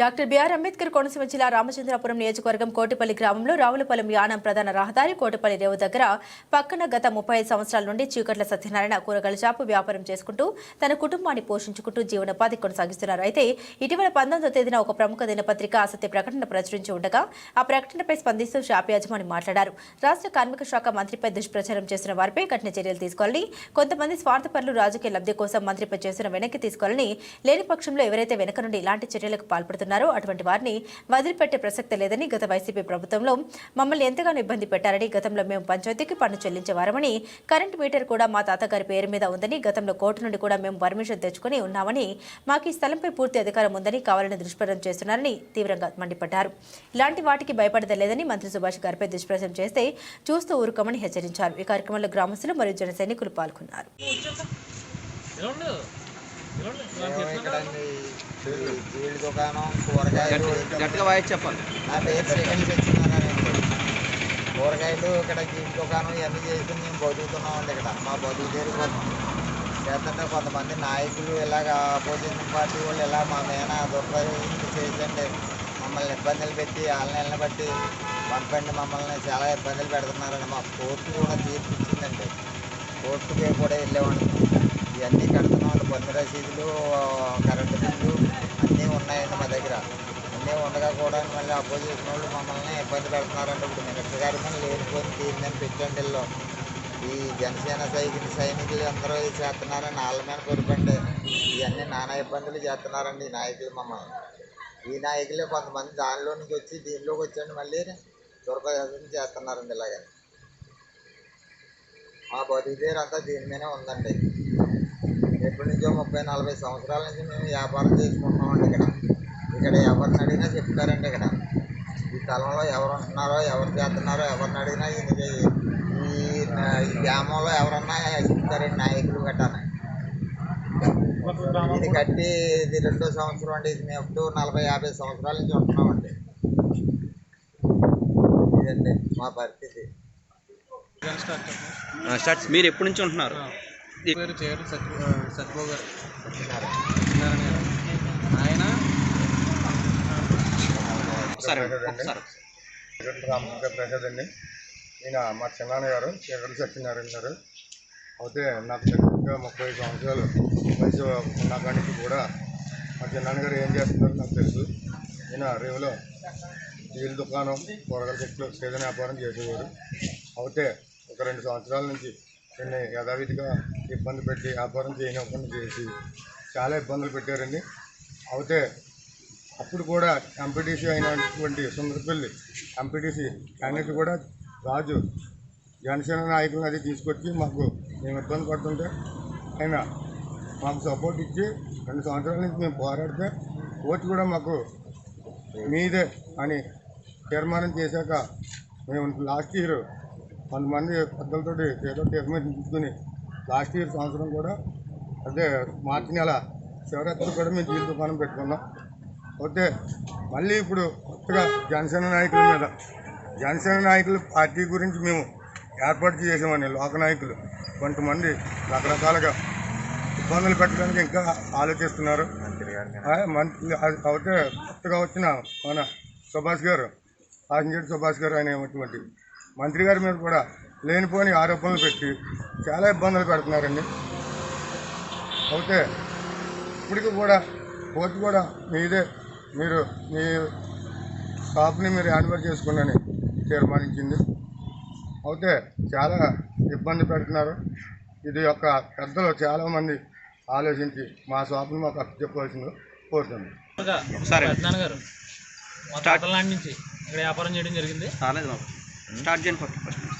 Doctor BR Ambedkar Konaseema జిల్లా రామచంద్రాపురం నియోజకవర్గం కోటిపల్లి గ్రామంలో రావులపాలెం యానం ప్రధాన రహదారి కోటిపల్లి రేవు దగ్గర పక్కన గత ముప్పై ఐదు సంవత్సరాల నుండి చీకట్ల సత్యనారాయణ కూరగాయల షాపు వ్యాపారం చేసుకుంటూ తన కుటుంబాన్ని పోషించుకుంటూ జీవనోపాధి కొనసాగిస్తున్నారు. అయితే ఇటీవల పంతొమ్మిదో తేదీన ఒక ప్రముఖ దినపత్రిక అసత్య ప్రకటన ప్రచురించి ఉండగా ఆ ప్రకటనపై స్పందిస్తూ షాప్ యాజమాని మాట్లాడారు. రాష్ట్ర కార్మిక శాఖ మంత్రిపై దుష్ప్రచారం చేసిన వారిపై కఠిన చర్యలు తీసుకోవాలని కొంతమంది స్వార్థపరులు రాజకీయ లబ్ధి కోసం మంత్రిపై చేసిన వెనక్కి తీసుకోవాలని లేని పక్షంలో ఎవరైతే వెనక నుండి ఇలాంటి చర్యలకు పాల్పడుతున్నారు అటువంటి వారిని వదిలిపెట్టే ప్రసక్తి లేదని గత వైసీపీ ప్రభుత్వంలో మమ్మల్ని ఎంతగానో ఇబ్బంది పెట్టారని గతంలో మేము పంచాయతీకి పన్ను చెల్లించేవారమని కరెంట్ మీటర్ కూడా మా తాతగారి పేరు మీద ఉందని గతంలో కోర్టు నుండి కూడా మేము పర్మిషన్ తెచ్చుకుని ఉన్నామని మాకు ఈ స్థలంపై పూర్తి అధికారం ఉందని కావాలని దుష్ప్రచారం చేస్తున్నారని తీవ్రంగా మండిపడ్డారు. ఇలాంటి వాటికి భయపడదలేదని మంత్రి సుభాష్ గారిపై దుష్ప్రచారం చేస్తే చూస్తూ ఊరుకోమని హెచ్చరించారు. ఈ కార్యక్రమంలో గ్రామస్తులు మరియు జన సైనికులు పాల్గొన్నారు. జీడి దుకాణం కూరగాయలు గట్టిగా వాయిస్ చెప్పాలి. నా పేరు సత్యనారాయణ కూరగాయలు ఇక్కడ జీడి దుకాణం ఇవన్నీ చేసి మేము బతుకుతున్నామండి ఇక్కడ. మా బతుకు చేరిపోతున్నాం చేస్తుంటే కొంతమంది నాయకులు ఇలాగ అపోజిషన్ పార్టీ వాళ్ళు ఇలా మా మీద దుర్పయోగం చేసండి మమ్మల్ని ఇబ్బందులు పెట్టి వాళ్ళని వెళ్ళని బట్టి పంపండి మమ్మల్ని. చాలా ఇబ్బందులు పెడుతున్నారండి. మా కోర్టు కూడా తీర్పు ఇచ్చిందండి. కోర్టుకి కూడా వెళ్ళేవాడిని. ఇవన్నీ కడుతున్నాం పన్ను రసీదులు కరెంటు బిల్లు అన్నీ ఉన్నాయండి మా దగ్గర. అన్నీ ఉండగా కూడా మళ్ళీ అపోజిషన్ వాళ్ళు మమ్మల్ని ఇబ్బంది పెడుతున్నారండి. ఇప్పుడు మినిస్టర్ గారు మనం లేనిపోయి తీరిందని పెట్టండి వీళ్ళు. ఈ జనసేన సైకిల్ సైనికులు అందరూ చేస్తున్నారని వాళ్ళ మీద పొరుపండి ఇవన్నీ నానా ఇబ్బందులు చేస్తున్నారండి ఈ నాయకులు మమ్మల్ని. ఈ నాయకులే కొంతమంది దానిలో నుంచి వచ్చి దీనిలోకి వచ్చండి మళ్ళీ దుర్పయోగం చేస్తున్నారండి ఇలాగ. మా బతుకు తీరు అంతా దీని మీదే ఉందండి. ఎప్పటి నుంచో ముప్పై నలభై సంవత్సరాల నుంచి మేము వ్యాపారం చేసుకుంటున్నామండి ఇక్కడ. ఇక్కడ ఎవరిని అడిగినా చెప్తారండి ఇక్కడ. ఈ స్థలంలో ఎవరు ఉంటున్నారో ఎవరు చేస్తున్నారో ఎవరిని అడిగినా ఈ ఈ గ్రామంలో ఎవరన్నా చెప్తారండి నాయకులు గట్టాను ఇది కట్టి ఇది రెండో సంవత్సరం అండి. ఇది మేము ఎప్పుడు నలభై యాభై సంవత్సరాల నుంచి ఉంటున్నామండి. ఇదండి మా పరిస్థితి. స్టార్ట్. మీరు ఎప్పటి నుంచి ఉంటున్నారు? పేరు చేరు సత్య ఆయన రామకృష్ణ ప్రసాద్ అండి. ఈయన మా చిన్నాన్న గారు చీకటి సత్యనారాయణ గారు. అయితే నాకు దగ్గరగా ముప్పై ఐదు సంవత్సరాలు వయసు ఉన్న కాడి మా చిన్నాన్న గారు ఏం చేస్తున్నారో నాకు తెలుసు. ఈయన రేవులో స్టీల్ దుకాణం కూరగాయల చెట్లు సీజన్ వ్యాపారం చేసేవారు. అయితే ఒక రెండు సంవత్సరాల నుంచి దీన్ని యథావిధిగా ఇబ్బంది పెట్టి వ్యాపారం చేయనివ్వకుండా చేసి చాలా ఇబ్బందులు పెట్టారండి. అయితే అప్పుడు కూడా ఎంపీటీసీ అయినటువంటి సుందరపల్లి ఎంపీటీసీ క్యాండిడేట్ కూడా రాజు జనసేన నాయకులను అది తీసుకొచ్చి మాకు మేము ఇబ్బంది పడుతుంటే ఆయన మాకు సపోర్ట్ ఇచ్చి రెండు సంవత్సరాల నుంచి మేము పోరాడితే కోర్టు కూడా మాకు మీదే అని తీర్మానం చేశాక మేము లాస్ట్ ఇయర్ కొంతమంది పెద్దలతో ఏదో తీర్మానం తీసుకుని లాస్ట్ ఇయర్ సంవత్సరం కూడా అదే మార్చి నెల శివరాత్రి కూడా మేము జీవిత దుకాణం పెట్టుకున్నాం. అయితే మళ్ళీ ఇప్పుడు కొత్తగా జనసేన నాయకుల మీద జనసేన నాయకులు పార్టీ గురించి మేము ఏర్పాటు చేసామని లోక నాయకులు కొంతమంది రకరకాలుగా ఇబ్బందులు పెట్టడానికి ఇంకా ఆలోచిస్తున్నారు. మంత్రి అయితే కొత్తగా వచ్చిన మన సుభాష్ గారు పాసింజర్ సుభాష్ గారు అనేటువంటి మంత్రి గారి మీద కూడా లేనిపోని ఆరోపణలు పెట్టి చాలా ఇబ్బందులు పెడుతున్నారండి. అయితే ఇప్పటికి కూడా కోర్టు కూడా మీదే మీరు మీ షాప్ని మీరు హ్యాండ్ఓవర్ చేసుకోండి తీర్మానించింది. అయితే చాలా ఇబ్బంది పెడుతున్నారు. ఇది యొక్క పెద్దలు చాలామంది ఆలోచించి మా షాప్ని మాకు అప్పు చెప్పవలసింది కోరుతుంది గారు. మా నుంచి ఇక్కడ వ్యాపారం చేయడం జరిగింది. स्टार्ट जन फोर्टी परसेंट